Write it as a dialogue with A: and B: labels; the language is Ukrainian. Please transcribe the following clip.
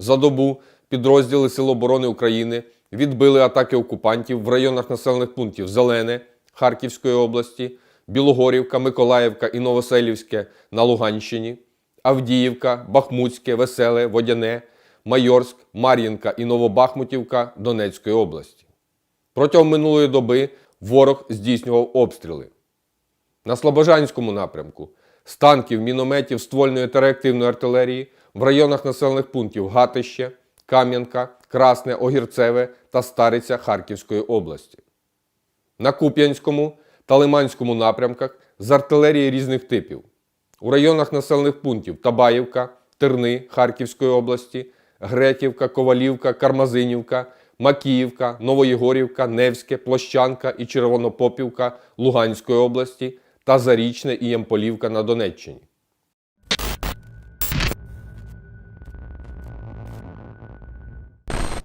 A: За добу підрозділи Сил оборони України відбили атаки окупантів в районах населених пунктів Зелене Харківської області, Білогорівка, Миколаївка і Новоселівське на Луганщині, Авдіївка, Бахмутське, Веселе, Водяне, Майорськ, Мар'їнка і Новобахмутівка Донецької області. Протягом минулої доби ворог здійснював обстріли. На Слобожанському напрямку з танків, мінометів, ствольної та реактивної артилерії в районах населених пунктів Гатище, Кам'янка, Красне, Огірцеве та Стариця Харківської області. На Куп'янському та Лиманському напрямках з артилерії різних типів. У районах населених пунктів Табаївка, Терни Харківської області, Гретівка, Ковалівка, Кармазинівка, Макіївка, Новоєгорівка, Невське, Площанка і Червонопопівка Луганської області та Зарічне і Ямполівка на Донеччині.